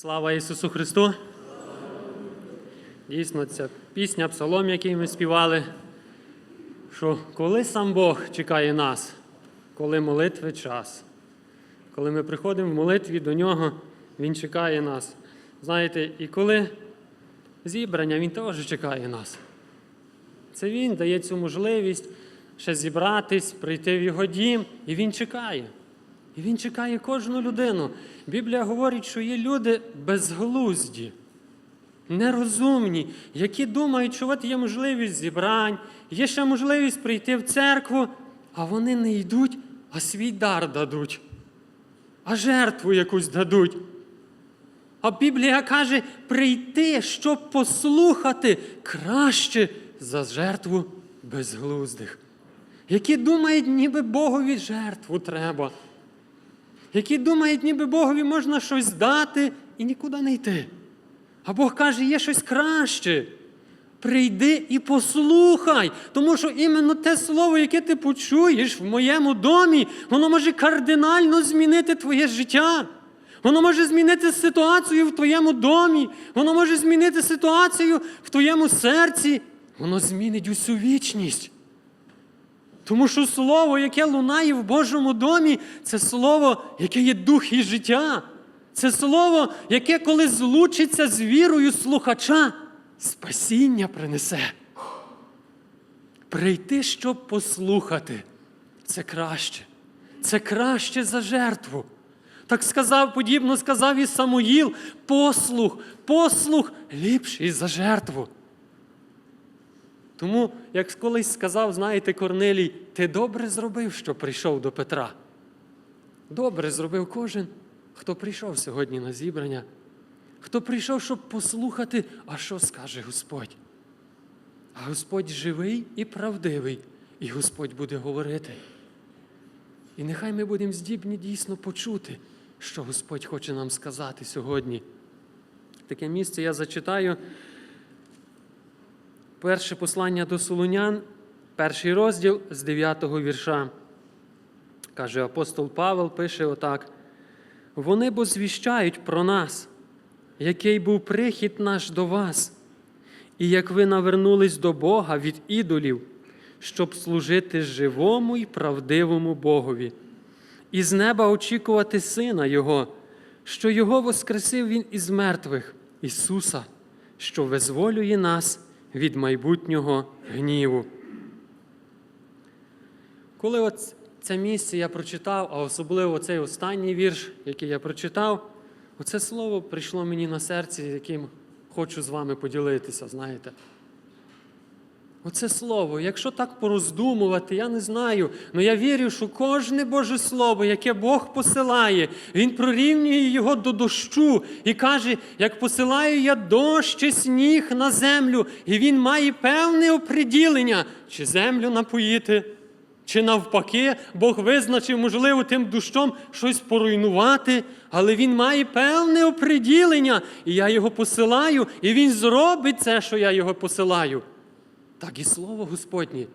Слава Ісусу Христу! Дійсно, ця пісня, псалом, який ми співали, що коли сам Бог чекає нас, коли молитви час, коли ми приходимо в молитві до Нього, Він чекає нас. Знаєте, і коли зібрання, Він теж чекає нас. Це Він дає цю можливість ще зібратись, прийти в Його дім, і Він чекає. І Він чекає кожну людину. Біблія говорить, що є люди безглузді, нерозумні, які думають, що от є можливість зібрань, є ще можливість прийти в церкву, а вони не йдуть, а свій дар дадуть, а жертву якусь дадуть. А Біблія каже, прийти, щоб послухати краще за жертву безглуздих, які думають, ніби Богові жертву треба, які думають, ніби Богові можна щось дати і нікуди не йти. А Бог каже, є щось краще. Прийди і послухай, тому що іменно те слово, яке ти почуєш в моєму домі, воно може кардинально змінити твоє життя. Воно може змінити ситуацію в твоєму домі, воно може змінити ситуацію в твоєму серці, воно змінить усю вічність. Тому що слово, яке лунає в Божому домі, це слово, яке є дух і життя. Це слово, яке, коли злучиться з вірою слухача, спасіння принесе. Прийти, щоб послухати, це краще. Це краще за жертву. Так сказав, подібно сказав і Самуїл, послух, послух ліпший за жертву. Тому, як колись сказав, знаєте, Корнелій, ти добре зробив, що прийшов до Петра. Добре зробив кожен, хто прийшов сьогодні на зібрання, хто прийшов, щоб послухати, а що скаже Господь. А Господь живий і правдивий, і Господь буде говорити. І нехай ми будемо здібні дійсно почути, що Господь хоче нам сказати сьогодні. Таке місце я зачитаю. Перше послання до Солунян, перший розділ з 9 вірша. Каже апостол Павел, пише отак: вони бо звіщають про нас, який був прихід наш до вас, і як ви навернулись до Бога від ідолів, щоб служити живому і правдивому Богові, і з неба очікувати Сина Його, що Його воскресив Він із мертвих, Ісуса, що визволює нас від майбутнього гніву. Коли от це місце я прочитав, а особливо цей останній вірш, який я прочитав, оце слово прийшло мені на серце, яким хочу з вами поділитися, знаєте. Оце слово, якщо так пороздумувати, я не знаю, але я вірю, що кожне Боже Слово, яке Бог посилає, Він прорівнює його до дощу і каже, як посилаю я дощ чи сніг на землю, і він має певне оприділення, чи землю напоїти, чи навпаки, Бог визначив, можливо, тим дощом щось поруйнувати, але він має певне оприділення, і я його посилаю, і він зробить це, що я його посилаю. Так і слово Господнє,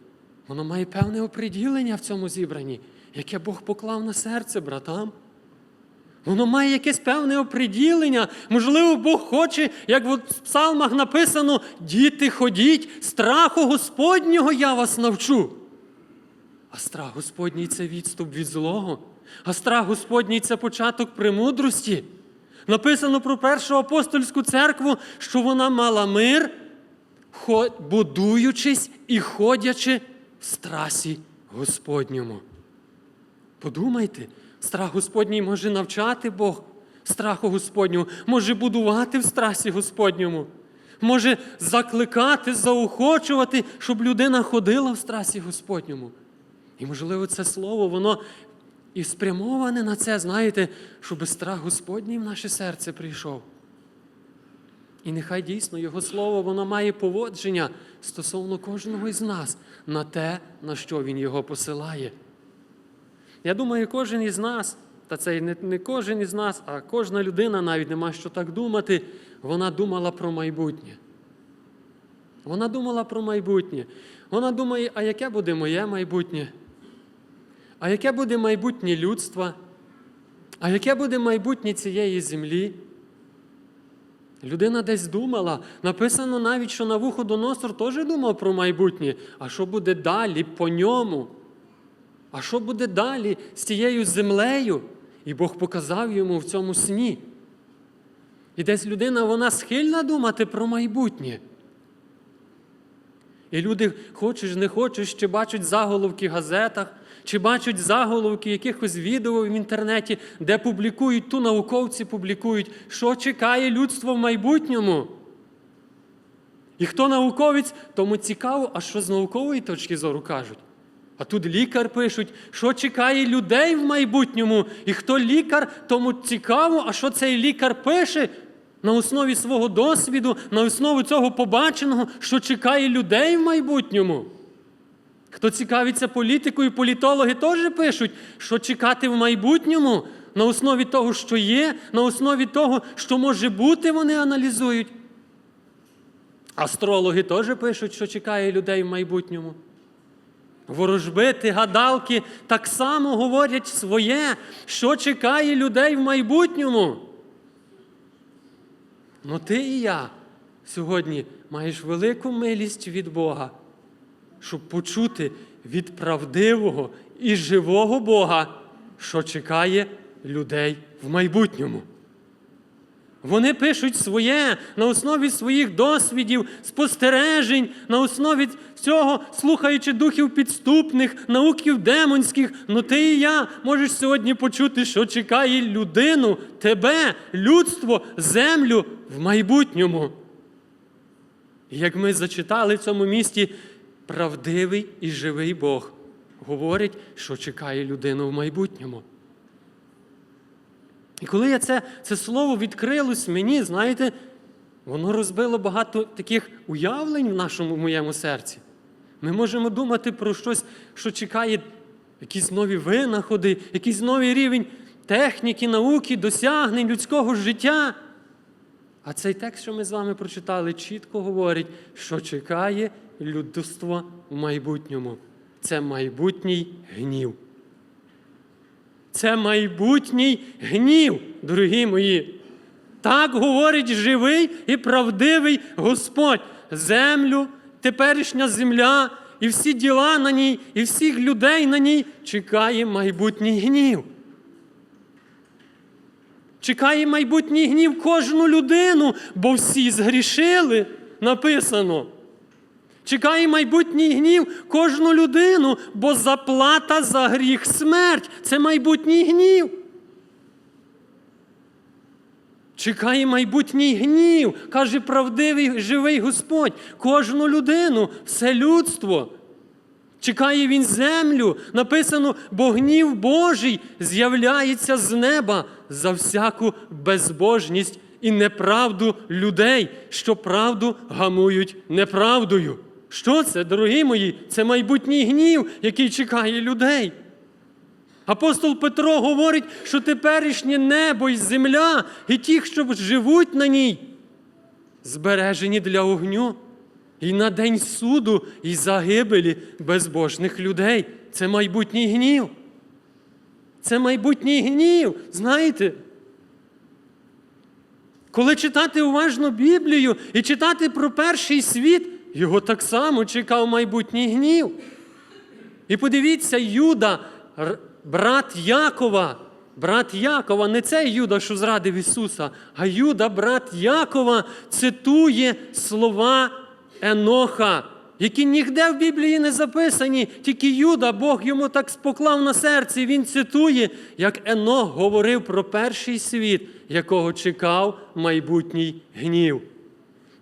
воно має певне оприділення в цьому зібранні, яке Бог поклав на серце братам. Воно має якесь певне оприділення. Можливо, Бог хоче, як в псалмах написано, діти ходіть, страху Господнього я вас навчу. А страх Господній це відступ від злого, а страх Господній це початок премудрості. Написано про першу апостольську церкву, що вона мала мир будуючись і ходячи в страсі Господньому. Подумайте, страх Господній може навчати Бог страху Господнього, може будувати в страсі Господньому, може закликати, заохочувати, щоб людина ходила в страсі Господньому. І, можливо, це слово, воно і спрямоване на це, знаєте, щоб страх Господній в наше серце прийшов. І нехай дійсно Його Слово воно має поводження стосовно кожного із нас на те, на що Він його посилає. Я думаю, кожен із нас, та це не, кожен із нас, а кожна людина навіть нема що так думати, вона думала про майбутнє. Вона думала про майбутнє. Вона думає, а яке буде моє майбутнє? А яке буде майбутнє людства? А яке буде майбутнє цієї землі? Людина десь думала, написано навіть, що на Навуходоносор теж думав про майбутнє. А що буде далі по ньому? А що буде далі з тією землею? І Бог показав йому в цьому сні. І десь людина вона схильна думати про майбутнє. І люди, хочеш, не хочеш, чи бачать заголовки в газетах, чи бачать заголовки якихось відео в інтернеті, де публікують, ту науковці публікують, що чекає людство в майбутньому. І хто науковець, тому цікаво, а що з наукової точки зору кажуть. А тут лікар пишуть, що чекає людей в майбутньому. І хто лікар, тому цікаво, а що цей лікар пише на основі свого досвіду, на основі цього побаченого, що чекає людей в майбутньому. Хто цікавиться політикою, політологи теж пишуть, що чекати в майбутньому на основі того, що є, на основі того, що може бути, вони аналізують. Астрологи теж пишуть, що чекає людей в майбутньому. Ворожбити, гадалки так само говорять своє, що чекає людей в майбутньому. Ну ти і я сьогодні маєш велику милість від Бога, щоб почути від правдивого і живого Бога, що чекає людей в майбутньому. Вони пишуть своє на основі своїх досвідів, спостережень, на основі цього, слухаючи духів підступних, науків демонських. Ну ти і я можеш сьогодні почути, що чекає людину, тебе, людство, землю в майбутньому. І як ми зачитали в цьому місті, правдивий і живий Бог говорить, що чекає людину в майбутньому. І коли я це, це слово відкрилось мені, знаєте, воно розбило багато таких уявлень в нашому в моєму серці. Ми можемо думати про щось, що чекає якісь нові винаходи, якийсь новий рівень техніки, науки, досягнень людського життя. А цей текст, що ми з вами прочитали, чітко говорить, що чекає людство в майбутньому. Це майбутній гнів. Це майбутній гнів, дорогі мої. Так говорить живий і правдивий Господь. Землю, теперішня земля, і всі діла на ній, і всіх людей на ній чекає майбутній гнів. Чекає майбутній гнів кожну людину, бо всі згрішили, написано. Чекає майбутній гнів кожну людину, бо заплата за гріх смерть це майбутній гнів. Чекає майбутній гнів, каже правдивий живий Господь, кожну людину, все людство. Чекає він землю, написано, бо гнів Божий з'являється з неба за всяку безбожність і неправду людей, що правду гамують неправдою. Що це, дорогі мої? Це майбутній гнів, який чекає людей. Апостол Петро говорить, що теперішнє небо і земля, і ті, що живуть на ній, збережені для огню. І на день суду і загибелі безбожних людей. Це майбутній гнів. Це майбутній гнів, знаєте. Коли читати уважно Біблію і читати про перший світ, його так само чекав майбутній гнів. І подивіться, Юда, брат Якова, брат Якова, не цей Юда, що зрадив Ісуса, а Юда, брат Якова, цитує слова Еноха, які ніде в Біблії не записані, тільки Юда, Бог йому так споклав на серці. Він цитує, як Енох говорив про перший світ, якого чекав майбутній гнів.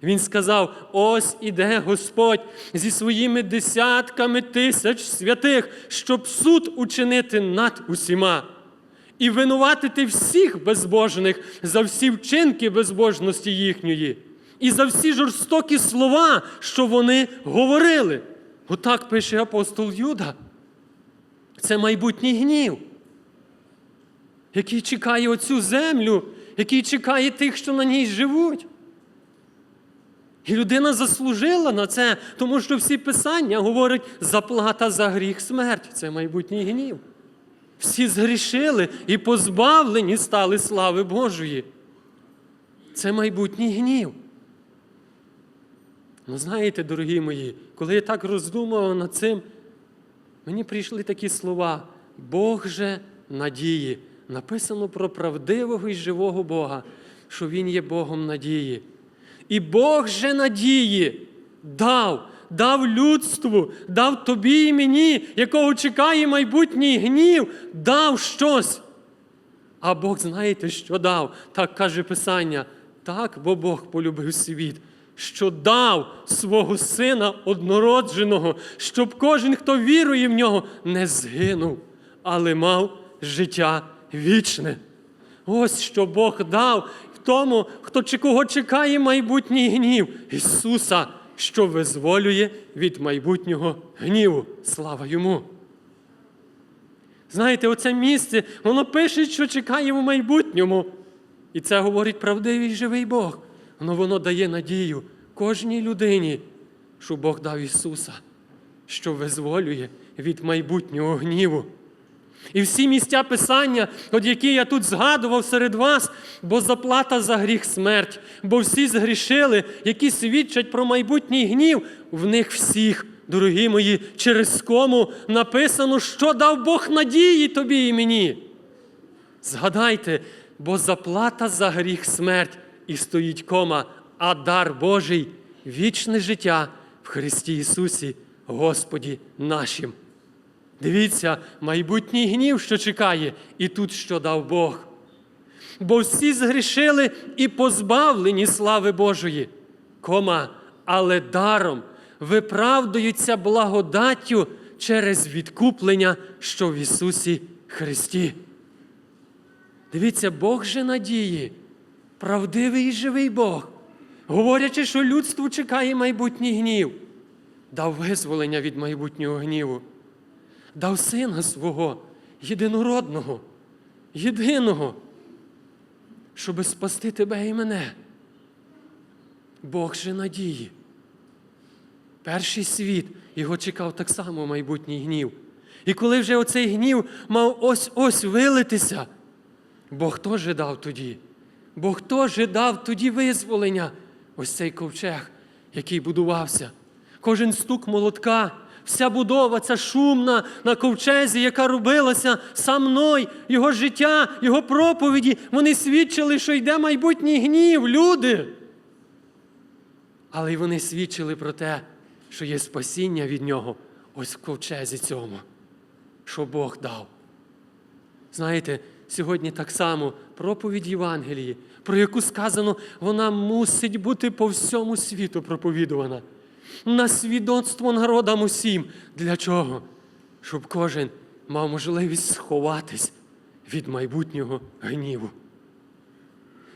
Він сказав: ось іде Господь зі своїми десятками тисяч святих, щоб суд учинити над усіма і винуватити всіх безбожних за всі вчинки безбожності їхньої і за всі жорстокі слова, що вони говорили. Отак пише апостол Юда. Це майбутній гнів, який чекає оцю землю, який чекає тих, що на ній живуть. І людина заслужила на це, тому що всі писання говорять, заплата за гріх смерть це майбутній гнів. Всі згрішили і позбавлені стали слави Божої. це майбутній гнів. Ну, знаєте, дорогі мої, коли я так роздумував над цим, мені прийшли такі слова: Бог же надії. Написано про правдивого і живого Бога, що Він є Богом надії. І Бог же надії дав, дав людству, дав тобі і мені, якого чекає майбутній гнів, дав щось. А Бог, знаєте, що дав? Так каже Писання. Так, бо Бог полюбив світ, що дав свого Сина однородженого, щоб кожен, хто вірує в нього, не згинув, але мав життя вічне. Ось що Бог дав тому, хто чи кого чекає майбутній гнів Ісуса, що визволює від майбутнього гніву. Слава йому! Знаєте, оце місце, воно пише, що чекає в майбутньому. І це говорить правдивий живий Бог. Воно воно дає надію кожній людині, що Бог дав Ісуса, що визволює від майбутнього гніву. І всі місця Писання, от які я тут згадував серед вас, бо заплата за гріх смерть, бо всі згрішили, які свідчать про майбутній гнів, в них всіх, дорогі мої, через кому написано, що дав Бог надії тобі і мені. Згадайте, бо заплата за гріх смерть і стоїть кома, а дар Божий вічне життя в Христі Ісусі, Господі нашим. Дивіться, майбутній гнів, що чекає, і тут що дав Бог. Бо всі згрішили і позбавлені слави Божої, кома, але даром виправдуються благодаттю через відкуплення, що в Ісусі Христі. Дивіться, Бог же надії, правдивий і живий Бог, говорячи, що людству чекає майбутній гнів, дав визволення від майбутнього гніву дав сина свого єдинородного, єдиного, щоби спасти тебе і мене. Бог же надії. Перший світ його чекав так само майбутній гнів. І коли вже оцей гнів мав ось ось вилитися, Бог теж дав тоді. Бог теж дав тоді визволення, ось цей ковчег, який будувався. Кожен стук молотка, вся будова, ця шумна на ковчезі, яка робилася сам Ной, його життя, його проповіді, вони свідчили, що йде майбутній гнів, люди. Але й вони свідчили про те, що є спасіння від нього ось в ковчезі цьому, що Бог дав. Знаєте, сьогодні так само проповідь Євангелії, про яку сказано, вона мусить бути по всьому світу проповідувана. На свідоцтво народам усім. Для чого? Щоб кожен мав можливість сховатись від майбутнього гніву.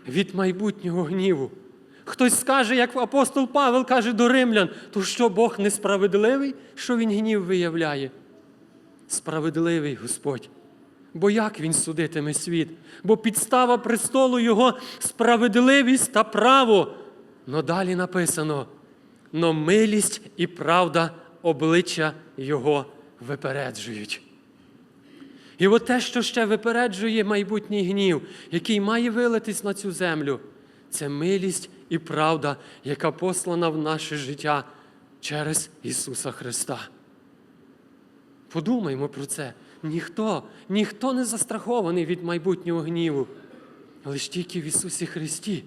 Від майбутнього гніву. Хтось скаже, як апостол Павел каже до римлян, то що Бог несправедливий, що Він гнів виявляє? Справедливий Господь. Бо як він судитиме світ? Бо підстава престолу Його справедливість та право. Но далі написано: но милість і правда обличчя Його випереджують. І от те, що ще випереджує майбутній гнів, який має вилитись на цю землю, це милість і правда, яка послана в наше життя через Ісуса Христа. Подумаймо про це. Ніхто, ніхто не застрахований від майбутнього гніву, лише тільки в Ісусі Христі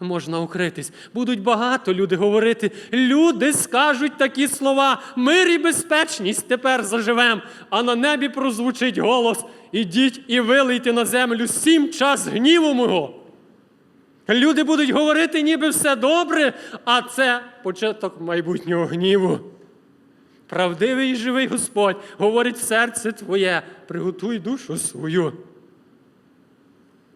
можна укритись. Будуть багато люди говорити. Люди скажуть такі слова: мир і безпечність тепер заживем, а на небі прозвучить голос: ідіть і вилийте на землю сім час гніву мого. Люди будуть говорити, ніби все добре, а це початок майбутнього гніву. Правдивий і живий Господь говорить серце твоє, приготуй душу свою.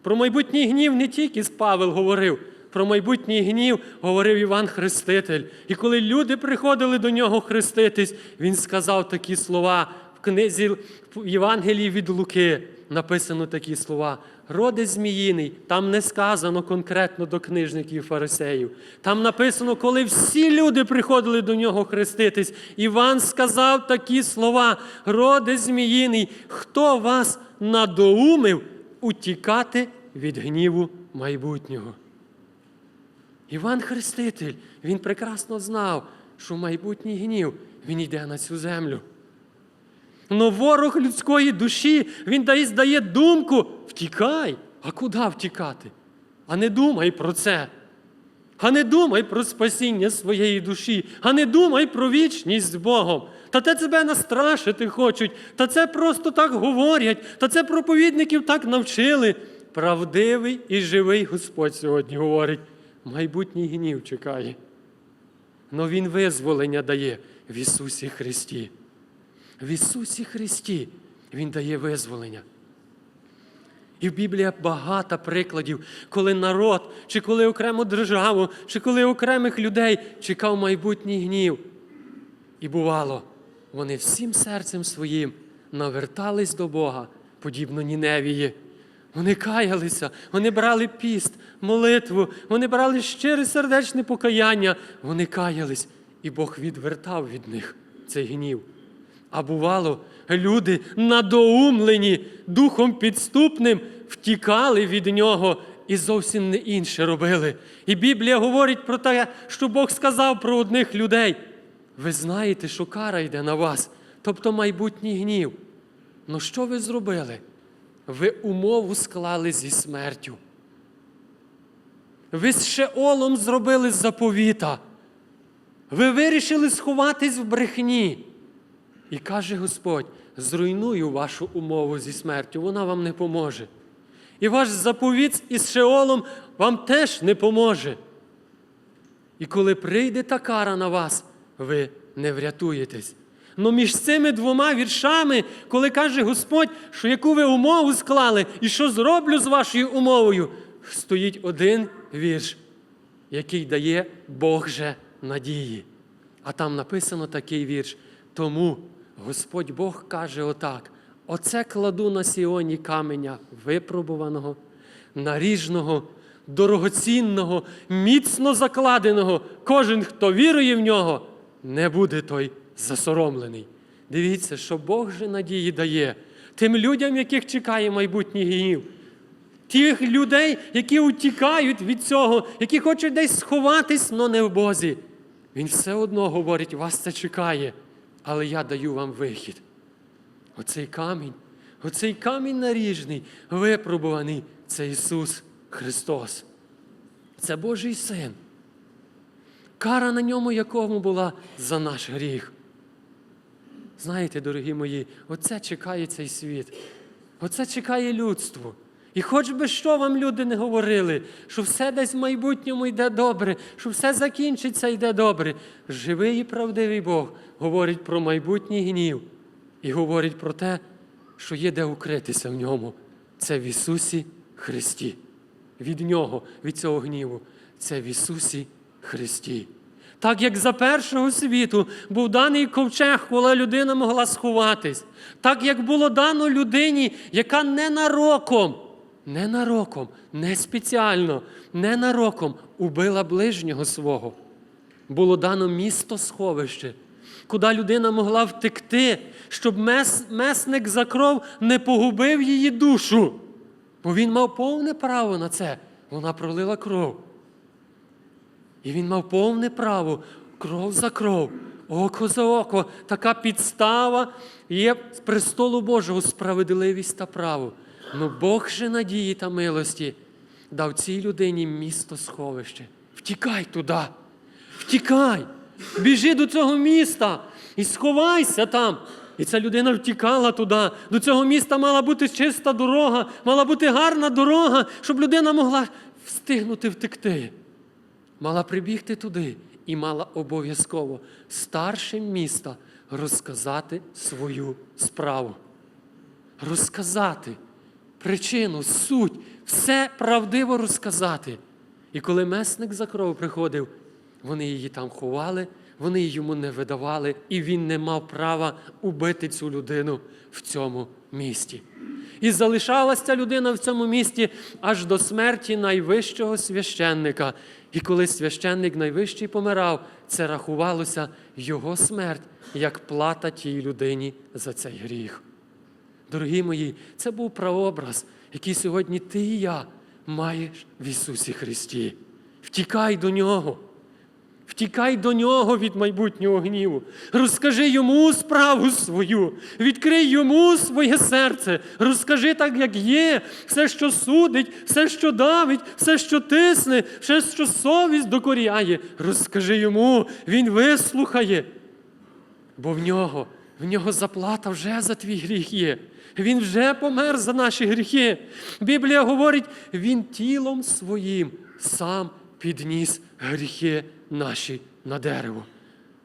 Про майбутній гнів не тільки Павел говорив, про майбутній гнів говорив Іван Хреститель. І коли люди приходили до нього хреститись, він сказав такі слова в книзі в Євангелії від Луки. Написано такі слова. Роди зміїний, там не сказано конкретно до книжників фарисеїв. Там написано, коли всі люди приходили до нього хреститись, Іван сказав такі слова: Роди зміїний, хто вас надоумив утікати від гніву майбутнього? Іван Хреститель, він прекрасно знав, що майбутній гнів він йде на цю землю. Но ворог людської душі, він дає, здає думку, втікай. А куди втікати? А не думай про це. А не думай про спасіння своєї душі, а не думай про вічність з Богом. Та те тебе настрашити хочуть, та це просто так говорять, та це проповідників так навчили. Правдивий і живий Господь сьогодні говорить, майбутній гнів чекає. Но Він визволення дає в Ісусі Христі. В Ісусі Христі Він дає визволення. І в Біблії багато прикладів, коли народ, чи коли окрему державу, чи коли окремих людей чекав майбутній гнів. І бувало, вони всім серцем своїм навертались до Бога, подібно Ніневії. Вони каялися, вони брали піст, молитву, вони брали щире сердечне покаяння, вони каялись, і Бог відвертав від них цей гнів. А бувало, люди надоумлені духом підступним втікали від нього і зовсім не інше робили. І Біблія говорить про те, що Бог сказав про одних людей. Ви знаєте, що кара йде на вас, тобто майбутній гнів. Ну що ви зробили? Ви умову склали зі смертю. Ви з Шеолом зробили заповіта. Ви вирішили сховатись в брехні. І каже Господь: зруйную вашу умову зі смертю, вона вам не поможе. І ваш заповіт із Шеолом вам теж не поможе. І коли прийде та кара на вас, ви не врятуєтесь. Но між цими двома віршами, коли каже Господь, що яку ви умову склали, і що зроблю з вашою умовою, стоїть один вірш, який дає Бог же надії. А там написано такий вірш. Тому Господь Бог каже отак: оце кладу на Сіоні каменя випробуваного, наріжного, дорогоцінного, міцно закладеного. Кожен, хто вірує в нього, не буде той засоромлений. Дивіться, що Бог же надії дає тим людям, яких чекає майбутній гнів. Тих людей, які утікають від цього, які хочуть десь сховатись, але не в Бозі. Він все одно говорить, вас це чекає, але я даю вам вихід. Оцей камінь, оцей камінь наріжний, випробуваний, це Ісус Христос. Це Божий Син. Кара на ньому, якому була за наш гріх. Знаєте, дорогі мої, оце чекає цей світ. Оце чекає людство. І хоч би що вам люди не говорили, що все десь в майбутньому йде добре, що все закінчиться йде добре. Живий і правдивий Бог говорить про майбутній гнів і говорить про те, що є де укритися в ньому. Це в Ісусі Христі. Від Нього, від цього гніву, це в Ісусі Христі. Так як за першого світу був даний ковчег, коли людина могла сховатись, так як було дано людині, яка ненароком, ненароком, не спеціально, ненароком убила ближнього свого. Було дано місто сховище, куди людина могла втекти, щоб мес, месник за кров не погубив її душу. Бо він мав повне право на це. Вона пролила кров. І він мав повне право кров за кров, око за око. Така підстава є престолу Божого справедливість та право. Ну Бог же надії та милості дав цій людині місто сховище. Втікай туди, втікай, біжи до цього міста і сховайся там. І ця людина втікала туди. До цього міста мала бути чиста дорога, мала бути гарна дорога, щоб людина могла встигнути втекти мала прибігти туди і мала обов'язково старшим міста розказати свою справу. Розказати причину, суть, все правдиво розказати. І коли месник за кров приходив, вони її там ховали, вони йому не видавали, і він не мав права убити цю людину в цьому місті. І залишалася ця людина в цьому місті аж до смерті найвищого священника. І коли священник найвищий помирав, це рахувалося його смерть як плата тій людині за цей гріх. Дорогі мої, це був прообраз, який сьогодні ти і я маєш в Ісусі Христі. Втікай до нього. Втікай до нього від майбутнього гніву. Розкажи йому справу свою, відкрий йому своє серце, розкажи так, як є, все, що судить, все, що давить, все, що тисне, все, що совість докоряє. Розкажи йому, він вислухає. Бо в нього, в нього заплата вже за твій гріх є. Він вже помер за наші гріхи. Біблія говорить, він тілом своїм сам підніс гріхи наші на дерево.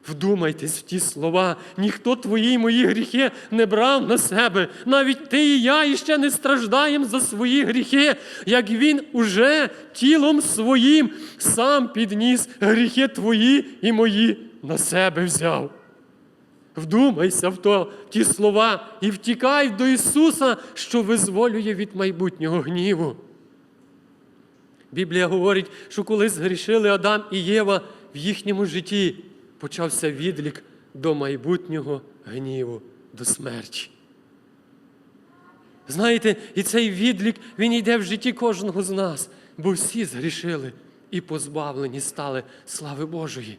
Вдумайтесь в ті слова, ніхто твої й мої гріхи не брав на себе. Навіть ти і я іще не страждаємо за свої гріхи, як він уже тілом своїм сам підніс гріхи твої і мої на себе взяв. Вдумайся в то, ті слова і втікай до Ісуса, що визволює від майбутнього гніву. Біблія говорить, що коли згрішили Адам і Єва в їхньому житті, почався відлік до майбутнього гніву, до смерті. Знаєте, і цей відлік він йде в житті кожного з нас, бо всі згрішили і позбавлені стали слави Божої.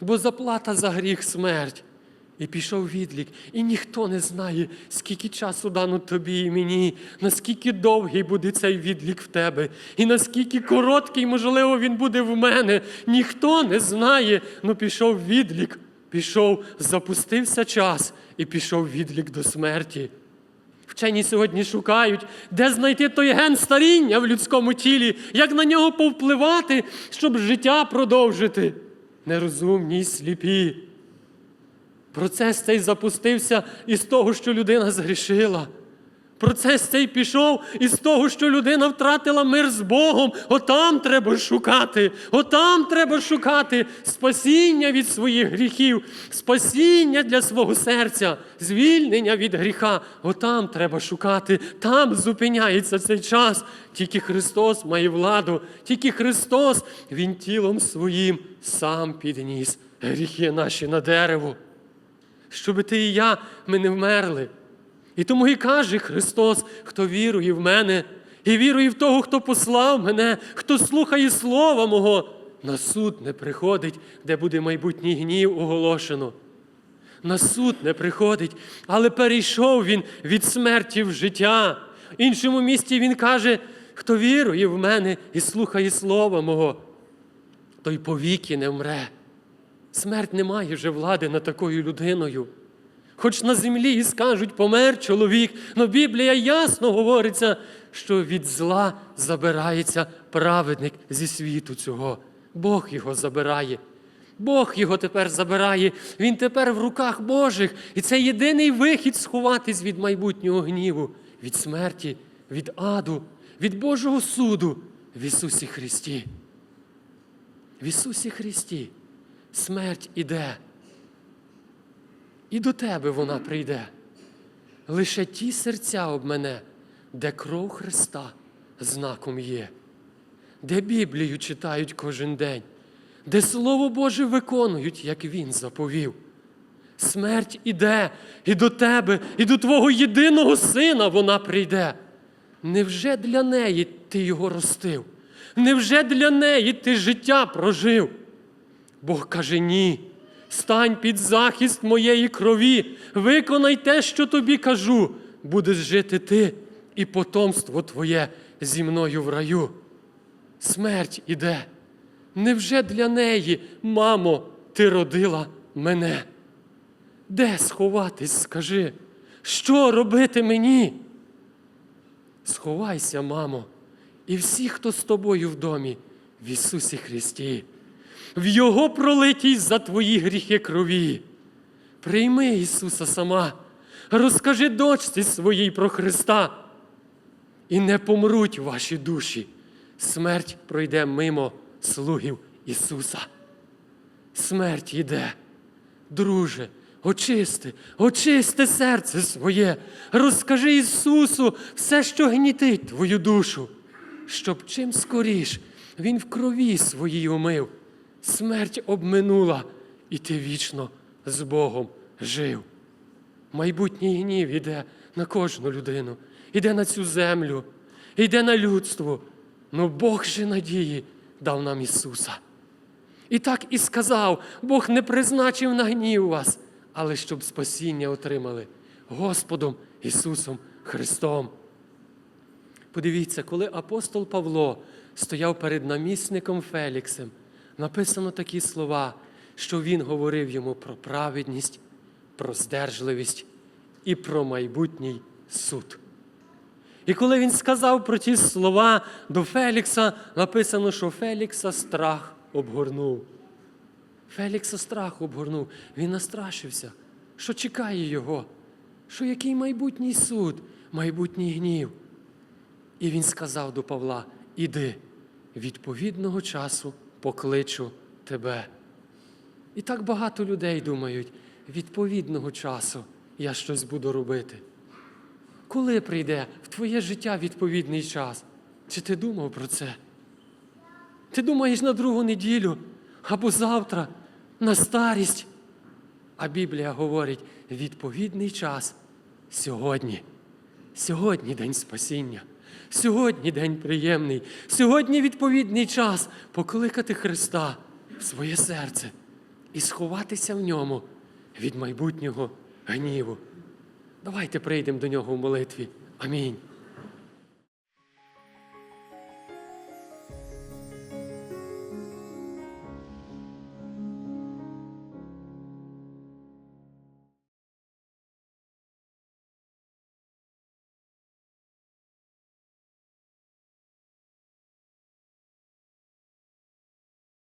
Бо заплата за гріх смерть. І пішов відлік, і ніхто не знає, скільки часу дано тобі і мені, наскільки довгий буде цей відлік в тебе, і наскільки короткий, можливо, він буде в мене. Ніхто не знає. Ну пішов відлік, пішов, запустився час і пішов відлік до смерті. Вчені сьогодні шукають, де знайти той ген старіння в людському тілі, як на нього повпливати, щоб життя продовжити. Нерозумні й сліпі. Процес цей запустився із того, що людина згрішила. Процес цей пішов із того, що людина втратила мир з Богом. Отам треба шукати, отам треба шукати спасіння від своїх гріхів, спасіння для свого серця, звільнення від гріха. Отам треба шукати, там зупиняється цей час. Тільки Христос має владу, тільки Христос Він тілом своїм сам підніс гріхи наші на дерево щоб ти і я ми не вмерли. І тому і каже Христос, хто вірує в мене, і вірує в того, хто послав мене, хто слухає Слова Мого, на суд не приходить, де буде майбутній гнів оголошено. На суд не приходить, але перейшов він від смерті в життя. В іншому місці він каже, хто вірує в мене і слухає Слова Мого, той повіки не вмре. Смерть не має вже влади над такою людиною. Хоч на землі і скажуть, помер чоловік, але Біблія ясно говориться, що від зла забирається праведник зі світу цього. Бог його забирає. Бог його тепер забирає. Він тепер в руках Божих. І це єдиний вихід сховатись від майбутнього гніву, від смерті, від аду, від Божого суду в Ісусі Христі. В Ісусі Христі смерть іде. І до тебе вона прийде. Лише ті серця об мене, де кров Христа знаком є, де Біблію читають кожен день, де Слово Боже виконують, як Він заповів. Смерть іде і до тебе, і до Твого єдиного сина вона прийде. Невже для неї ти його ростив? Невже для неї ти життя прожив? Бог каже ні. Стань під захист моєї крові, виконай те, що тобі кажу, будеш жити ти і потомство твоє зі мною в раю. Смерть іде. Невже для неї, мамо, ти родила мене? Де сховатись, скажи? Що робити мені? Сховайся, мамо, і всі, хто з тобою в домі, в Ісусі Христі в Його пролитій за твої гріхи крові. Прийми Ісуса сама, розкажи дочці своїй про Христа, і не помруть ваші душі. Смерть пройде мимо слугів Ісуса. Смерть йде, друже, очисти, очисти серце своє, розкажи Ісусу все, що гнітить твою душу, щоб чим скоріш Він в крові своїй умив смерть обминула, і ти вічно з Богом жив. Майбутній гнів іде на кожну людину, іде на цю землю, іде на людство. Ну Бог же надії дав нам Ісуса. І так і сказав: Бог не призначив на гнів вас, але щоб спасіння отримали Господом Ісусом Христом. Подивіться, коли апостол Павло стояв перед намісником Феліксом, написано такі слова, що він говорив йому про праведність, про здержливість і про майбутній суд. І коли він сказав про ті слова до Фелікса, написано, що Фелікса страх обгорнув. Фелікса страх обгорнув. Він настрашився, що чекає його, що який майбутній суд, майбутній гнів. І він сказав до Павла: Іди, відповідного часу покличу тебе. І так багато людей думають, відповідного часу я щось буду робити. Коли прийде в твоє життя відповідний час? Чи ти думав про це? Ти думаєш на другу неділю або завтра, на старість. А Біблія говорить: відповідний час сьогодні. Сьогодні день спасіння, сьогодні день приємний, сьогодні відповідний час покликати Христа в своє серце і сховатися в ньому від майбутнього гніву. Давайте прийдемо до нього в молитві. Амінь.